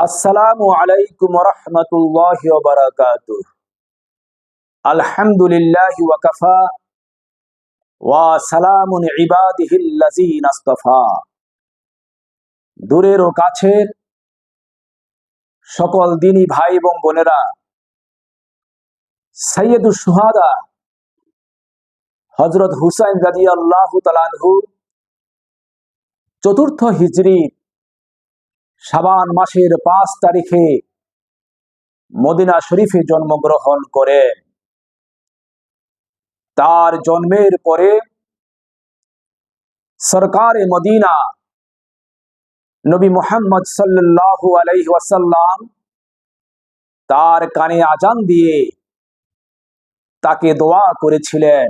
আসসালামু আলাইকুম রহমতুল্লাহ আলহামদুলিল্লাহ ওয়াকাফা দূরের ও কাছের সকল দিনী ভাই এবং বোনেরা সৈয়দুল সুহাদা হজরত হুসাইন রাজি আল্লাহ তালানহু চতুর্থ হিজরি সাবান মাসের পাঁচ তারিখে মদিনা শরীফে জন্মগ্রহণ করেন তার জন্মের পরে সরকার মদিনা নবী মোহাম্মদ সাল্লাল্লাহু আলাইহি ওয়াসাল্লাম তার কানে আজান দিয়ে তাকে দোয়া করেছিলেন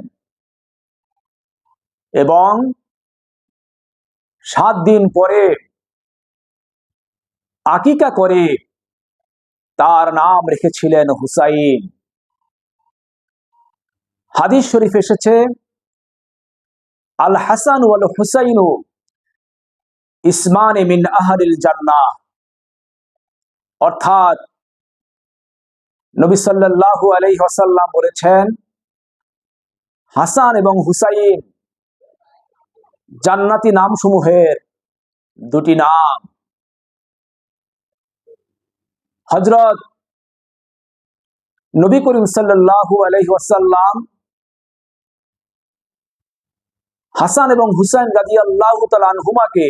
এবং সাত দিন পরে আকিকা করে। তার নাম রেখেছিলেন হুসাইন। হাদিস শরীফ এসেছে আল হাসান ওয়াল হুসাইনু ইসমান মিন আহলিল জান্নাহ। অর্থাৎ নবী সাল্লাল্লাহু আলাইহি ওয়াসাল্লাম বলেছেন, হাসান এবং হুসাইন জান্নাতি নামসমূহের দুটি নাম। হজরত নবী করিম সাল্লাল্লাহু আলাইহি ওয়াসাল্লাম, হাসান এবং হুসাইন গাদি আল্লাহ আনহুমাকে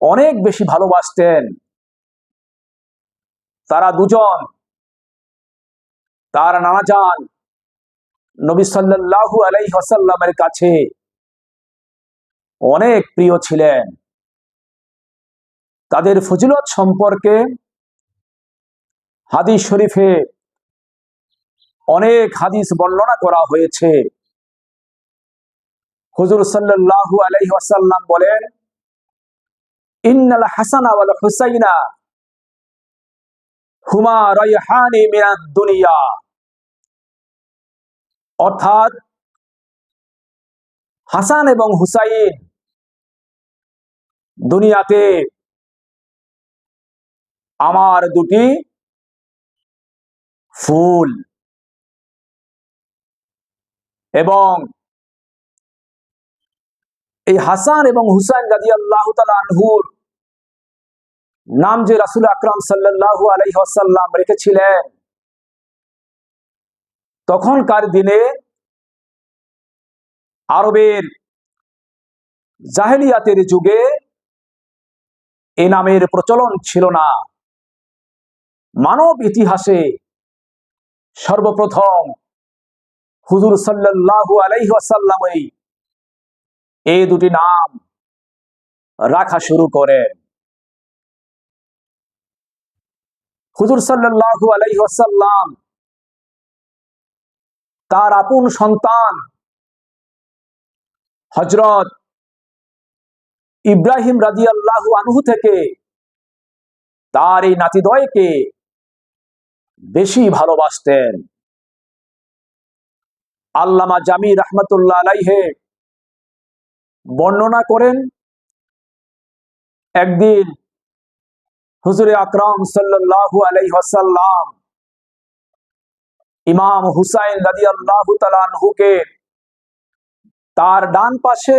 অনেক বেশি ভালোবাসতেন। তারা দুজন, তার নানা যান নবী সাল্লাল্লাহু আলাইহি ওয়াসাল্লামের কাছে অনেক প্রিয় ছিলেন। তাদের ফজিলত সম্পর্কে হাদিস শরীফে অনেক হাদিস বর্ণনা করা হয়েছে। হুজুর সাল্লাল্লাহু আলাইহি ওয়াসাল্লাম বলেন, ইন্নাল হুসাইনা হুমা দুনিয়া। অর্থাৎ হাসান এবং হুসাইন দুনিয়াতে আমার দুটি ফুল। এবং এই হাসান এবং হুসাইন গাদি আল্লাহ আনহুর নাম যে রাসুল আকরাম সাল্লাহু আলাইসাল্লাম রেখেছিলেন, তখনকার দিনে আরবের জাহেলিয়াতের যুগে এ নামের প্রচলন ছিল না। মানব ইতিহাসে সর্বপ্রথম হুজুর সাল্লাহু আলাইসাল্লামই এই দুটি নাম রাখা শুরু করেন। হুজুর সাল্লাহু আলাইসাল্লাম তার আপন সন্তান হজরত ইব্রাহিম রাজি আল্লাহ আনহু থেকে তার এই নাতিদয়কে বেশি ভালোবাসতেন। আল্লামা জামি রহমতুল্লাহ আলাইহে বর্ণনা করেন, একদিন হুজুরে আকরাম সাল্লাহু আলাইহাসাল্লাম ইমাম হুসাইন রাজি আল্লাহ তালানহুকে তার ডান পাশে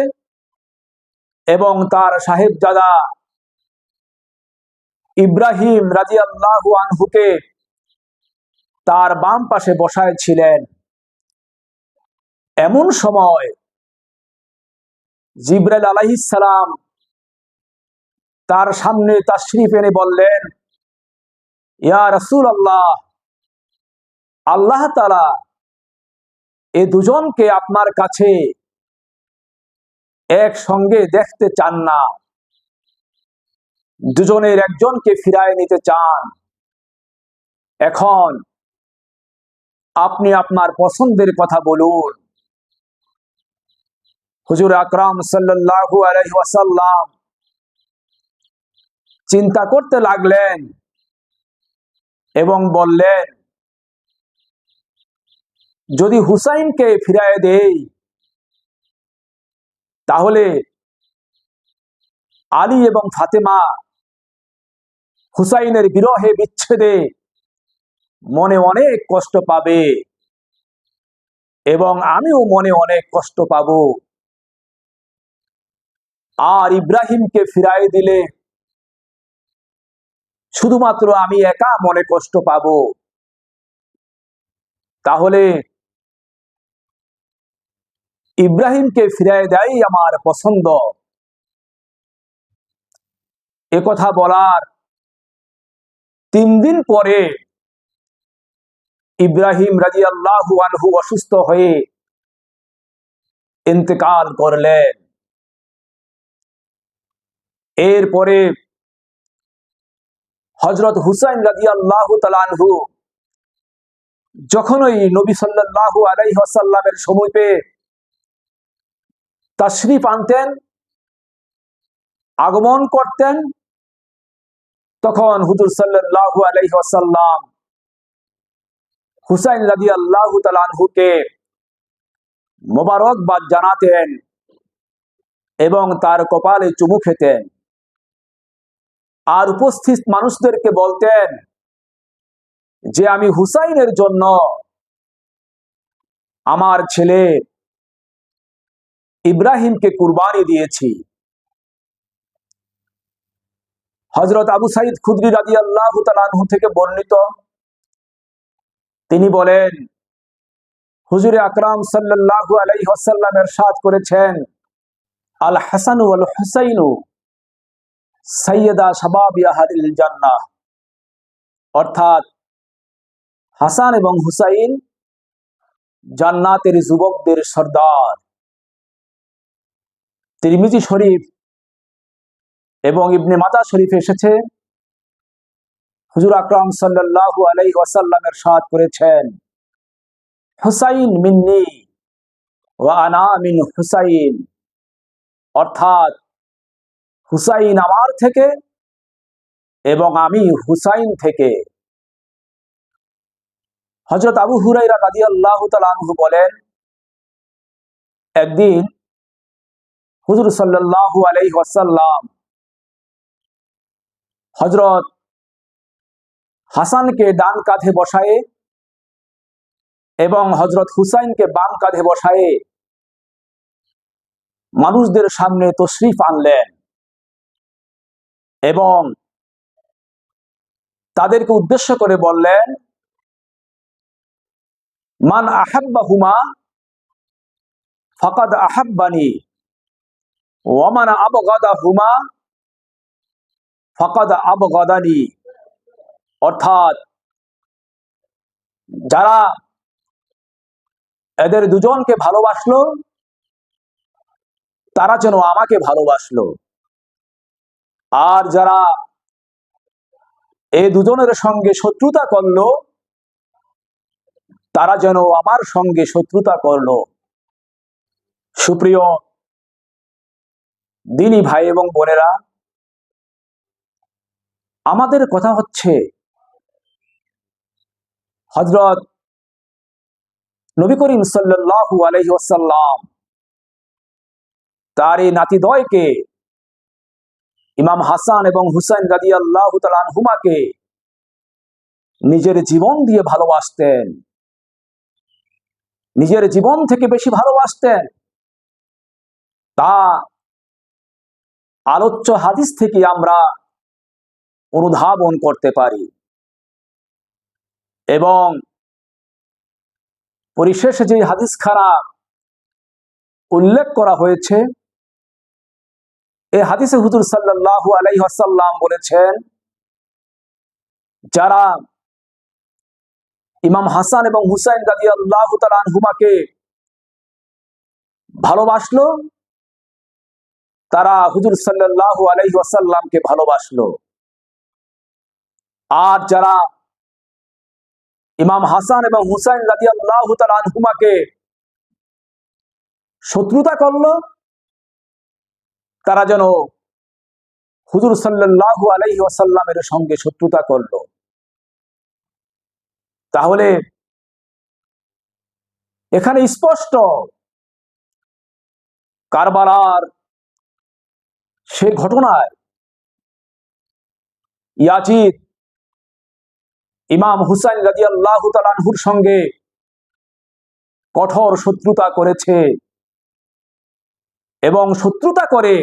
এবং তার সাহেবজাদা ইব্রাহিম রাজি আল্লাহু আনহুকে তার বাম পাশে বসায় ছিলেন। এমন সময় জিব্রাইল আলাইসালাম তার সামনে তাশরিফ এনে বললেন, ইয়া রসুল আল্লাহ আল্লাহ তালা এ দুজনকে আপনার কাছে একসঙ্গে দেখতে চান না। দুজনের একজনকে ফিরায় নিতে চান। এখন আপনি আপনার পছন্দের কথা বলুন। হুজুর আকরাম সাল্লাহু চিন্তা করতে লাগলেন এবং বললেন, যদি হুসাইনকে ফিরায় দেই, তাহলে আলী এবং ফাতেমা হুসাইনের বিরহে বিচ্ছেদে মনে অনেক কষ্ট পাবে। এবং আমিও মনে অনেক কষ্ট পাব। আর ইব্রাহিমকে ফিরাই দিলে শুধুমাত্র আমি একা মনে কষ্ট পাব। তাহলে ইব্রাহিমকে ফিরাই দেয় আমার পছন্দ। কথা বলার তিন দিন পরে ইব্রাহিম রাজি আল্লাহ আনহু অসুস্থ হয়ে ইন্তেকাল করলেন। এরপরে হজরত হুসাইন রাজি আল্লাহ তালানহু যখন ওই নবী সাল্লাহ আলাইসাল্লামের সমীপে তশরিফ আনতেন, আগমন করতেন, তখন হুজুর সাল্লাহ আলাইসাল্লাম হুসাইন রাজি আল্লাহ তালানহুকে মোবারকবাদ জানাতেন এবং তার কপালে চুমু খেতেন। আর উপস্থিত মানুষদেরকে বলতেন যে, আমি হুসাইনের জন্য আমার ছেলে ইব্রাহিমকে কুরবানি দিয়েছি। হজরত আবু সাইদ খুদ্রি রাজি আল্লাহ থেকে বর্ণিত তিনি বলেন, হুজুরে আকরাম সাল্লাল্লাহু আলাইহি ওয়াসাল্লাম এরশাদ করেছেন, আল হাসান ওয়াল হুসাইনু সাইয়্যিদা শাবাব জান্নাহ। অর্থাৎ হাসান এবং হুসাইন জান্নাতের যুবকদের সর্দার। তিরমিজি শরীফ এবং ইবনে মাতা শরীফ এসেছে হুজুর আকরাম সাল্লাল্লাহু আলাইহি ওয়াসাল্লামের সাদ করেছেন হুসাইন মিন্নি ওয়া আনা মিন হুসাইন। অর্থাৎ হুসাইন আমার থেকে এবং আমি হুসাইন থেকে। হজরত আবু হুরাইরা রাদিয়াল্লাহু তাআলা আনহু বলেন, একদিন হুজুর সাল্লাল্লাহু আলাইহি ওয়াসাল্লাম হজরত হাসানকে ডান কাঁধে বসায়ে এবং হজরত হুসাইনকে বাম কাঁধে বসায়ে মানুষদের সামনে তশরিফ আনলেন এবং তাদেরকে উদ্দেশ্য করে বললেন, মান আহাব্বা হুমা ফকাদ আহাব্বানি ওমান আবগাদা হুমা ফকাদ আবগাদানি। অর্থাৎ যারা এদের দুজনকে ভালোবাসলো, তারা যেন আমাকে ভালোবাসলো। আর যারা এই দুজনের সঙ্গে শত্রুতা করল, তারা যেন আমার সঙ্গে শত্রুতা করল। সুপ্রিয় দিনী ভাই এবং বোনেরা, আমাদের কথা হচ্ছে হজরত নবী করিম সাল্লাহু আলহি ওসাল্লাম তার এই নাতিদয়কে ইমাম হাসান এবং হুসাইন গাদি আল্লাহ হুমাকে নিজের জীবন দিয়ে ভালোবাসতেন। নিজের জীবন থেকে বেশি ভালোবাসতেন। তা আলোচ্য হাদিস থেকে আমরা অনুধাবন করতে পারি। এবং পরিশেষে যে হাদিস খারাপ উল্লেখ করা হয়েছে এই হাদিসে হুজুর সাল্লাহ আলাইহাসাল্লাম বলেছেন, যারা ইমাম হাসান এবং হুসাইন গাদি আল্লাহ হুমাকে ভালোবাসলো, তারা হুজুর সাল্লাহ আলাইহি আসাল্লামকে ভালোবাসলো। আর যারা ইমাম হাসান এবং হুসাইন রাজি শত্রুতা করল, তারা যেন হুজুর সাল্লাহু আলাইহি ওয়াসাল্লামের সঙ্গে শত্রুতা করল। তাহলে এখানে স্পষ্ট কারবালার সে ঘটনায় ইয়াজিদ ইমাম হুসাইন রাজি আল্লাহ তালানহুর সঙ্গে কঠোর শত্রুতা করেছে এবং শত্রুতা করে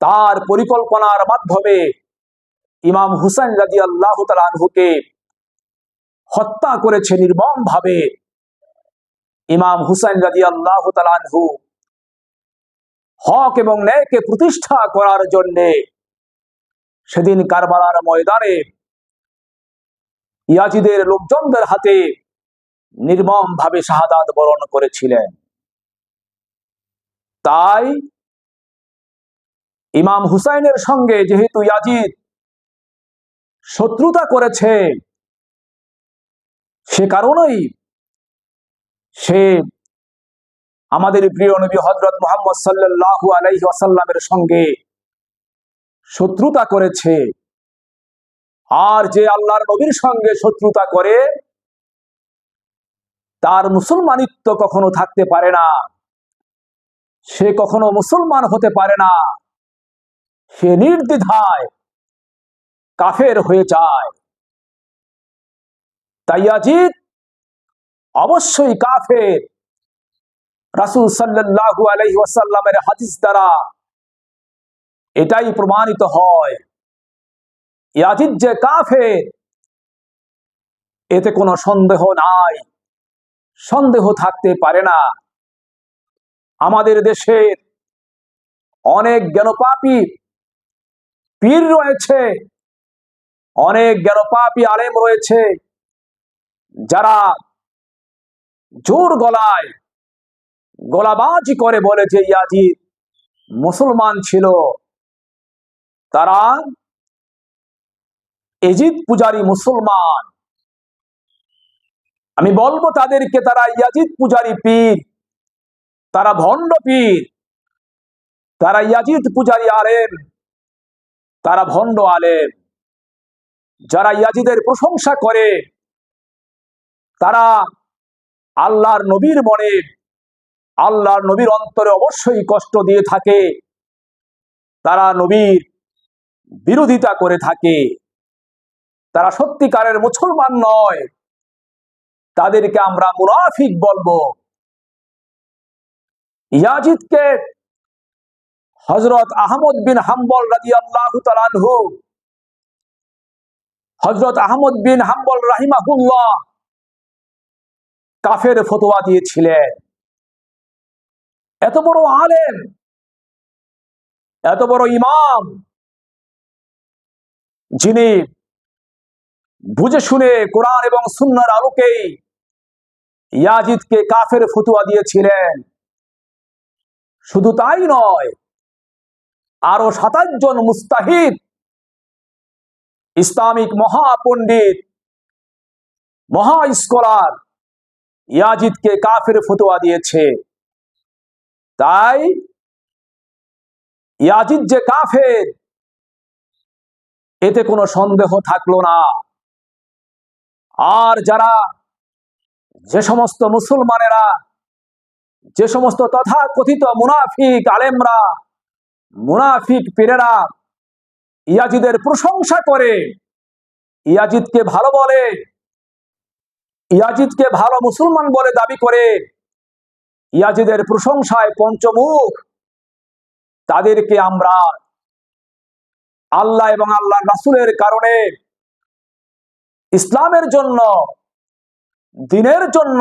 তার পরিকল্পনার মাধ্যমে ইমাম হুসাইন রাজি আল্লাহ তালানহুকে হত্যা করেছে নির্মম ভাবে ইমাম হুসাইন রাজি আল্লাহ তালানহু হক এবং ন্যায়কে প্রতিষ্ঠা করার জন্যে সেদিন কারবালার ময়দানে ইয়াজিদের লোকজনদের হাতে নির্মম ভাবে শাহাদাত বরণ করেছিলেন। তাই ইমাম হুসাইনের সঙ্গে যেহেতু ইয়াজিদ শত্রুতা করেছে, সে কারণেই সে আমাদের প্রিয় নবী হজরত মোহাম্মদ সাল্লাল্লাহু আলাইহি সঙ্গে শত্রুতা করেছে। আর যে আল্লাহর নবীর সঙ্গে শত্রুতা করে, তার মুসলমানিত্ব কখনো থাকতে পারে না। সে কখনো মুসলমান হতে পারে না। সে নির্দ্বিধায় কাফের হয়ে যায়। তাই আজিদ অবশ্যই কাফের। রাসুল সাল্লাল্লাহু আলাইহি ওয়াসাল্লামের হাদিস দ্বারা এটাই প্রমাণিত হয়। ইয়াজিদ যে কাফের এতে কোনো সন্দেহ নাই। সন্দেহ থাকতে পারে না। আমাদের দেশের অনেক জ্ঞানপাপী পীর রয়েছে। অনেক জ্ঞানপাপী আলেম রয়েছে। যারা জোর গলায় গলাবাজি করে বলে যে ইয়াজিদ মুসলমান ছিল। তারা এজিদ পূজারি মুসলমান। আমি বলব তাদেরকে তারা ইয়াজিদ পূজারি পীর, তারা ভণ্ড পীর, তারা ইয়াজিদ পূজারি আলেম, তারা ভণ্ড আলেম। যারা ইয়াজিদের প্রশংসা করে, তারা আল্লাহর নবীর মনে, আল্লাহর নবীর অন্তরে অবশ্যই কষ্ট দিয়ে থাকে। তারা নবীর বিরোধিতা করে থাকে। তারা সত্যিকারের মুসলমান নয়। তাদেরকে আমরা মুনাফিক বলব। ইয়াজিদকে হজরত আহমদ বিন হাম্বল রাজি আল্লাহ তালানহু হজরত আহমদ বিন হাম্বল রাহিমাহুল্লাহ কাফের ফতোয়া দিয়েছিলেন। এত বড় আলেম, এত বড় ইমাম, যিনি বুঝে শুনে কোরআন এবং সুন্নার আলোকে ইয়াজিদকে কাফের ফতুয়া দিয়েছিলেন। শুধু তাই নয়, আরও সাতাশ জন মুস্তাহিদ, ইসলামিক মহাপণ্ডিত, মহা স্কলার ইয়াজিদকে কাফের ফতোয়া দিয়েছে। তাই ইয়াজিদ যে কাফের, এতে কোনো সন্দেহ থাকল না। আর যারা যে সমস্ত মুসলমানেরা, যে সমস্ত তথা কথিত মুনাফিক আলেমরা, মুনাফিক পীরেরা ইয়াজিদের প্রশংসা করে, ইয়াজিদকে ভালো বলে, ইয়াজিদকে ভালো মুসলমান বলে দাবি করে, ইয়াজিদের প্রশংসায় পঞ্চমুখ, তাদেরকে আমরা আল্লাহ এবং আল্লাহ রাসুলের কারণে ইসলামের জন্য, দিনের জন্য,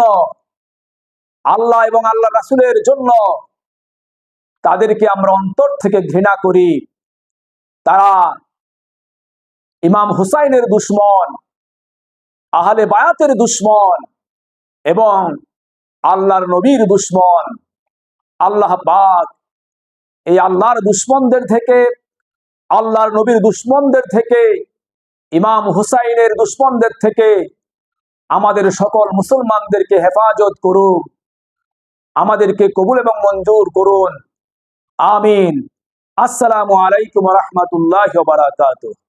আল্লাহ এবং আল্লাহ রাসুলের জন্য তাদেরকে আমরা অন্তর থেকে ঘৃণা করি। তারা ইমাম হুসাইনের দুশ্মন, আহলে বায়াতের দুশ্মন এবং আল্লাহর নবীর দুশ্মন। আল্লাহ পাক এই আল্লাহর দুশ্মনদের থেকে, আল্লাহর নবীর দুশ্মনদের থেকে ইমাম হুসাইনের দুশ্মনদের থেকে আমাদের সকল মুসলমানদেরকে হেফাজত করুন। আমাদেরকে কবুল এবং মঞ্জুর করুন। আমিন। আসসালামু আলাইকুম রহমতুল্লাহ বারাকাতুহ।